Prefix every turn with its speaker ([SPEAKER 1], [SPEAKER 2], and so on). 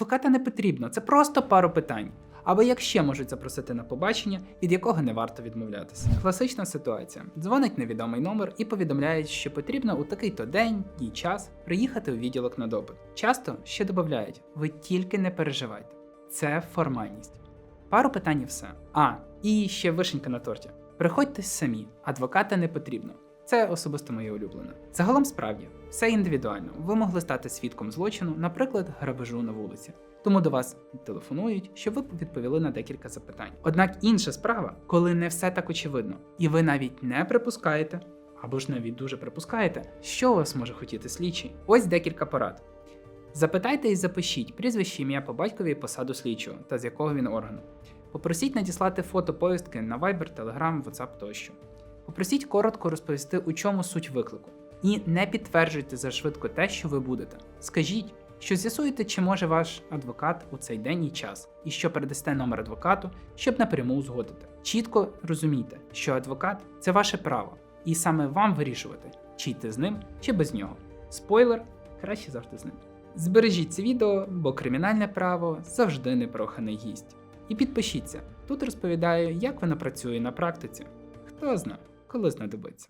[SPEAKER 1] Адвоката не потрібно, це просто пару питань. Або як ще можуть запросити на побачення, від якого не варто відмовлятися. Класична ситуація: дзвонить невідомий номер і повідомляють, що потрібно у такий-то день і час приїхати у відділок на допит. Часто ще додають: ви тільки не переживайте, це формальність. Пару питань і все. А, і ще вишенька на торті. Приходьте самі, адвоката не потрібно. Це особисто моє улюблене. Загалом справді, все індивідуально. Ви могли стати свідком злочину, наприклад, грабежу на вулиці. Тому до вас телефонують, щоб ви відповіли на декілька запитань. Однак інша справа, коли не все так очевидно, і ви навіть не припускаєте, або ж навіть дуже припускаєте, що вас може хотіти слідчий. Ось декілька порад. Запитайте і запишіть прізвище, ім'я по батькові і посаду слідчого та з якого він органу. Попросіть надіслати фото повістки на Viber, Telegram, WhatsApp тощо. Попросіть коротко розповісти, у чому суть виклику. І не підтверджуйте зашвидко те, що ви будете. Скажіть, що з'ясуєте, чи може ваш адвокат у цей день і час, і що передасте номер адвокату, щоб напряму узгодити. Чітко розумійте, що адвокат це ваше право, і саме вам вирішувати, чи йти з ним, чи без нього. Спойлер, краще завжди з ним. Збережіть це відео, бо кримінальне право завжди непроханий гість. І підпишіться. Тут розповідаю, як воно працює на практиці. Хто знає, коли знадобиться.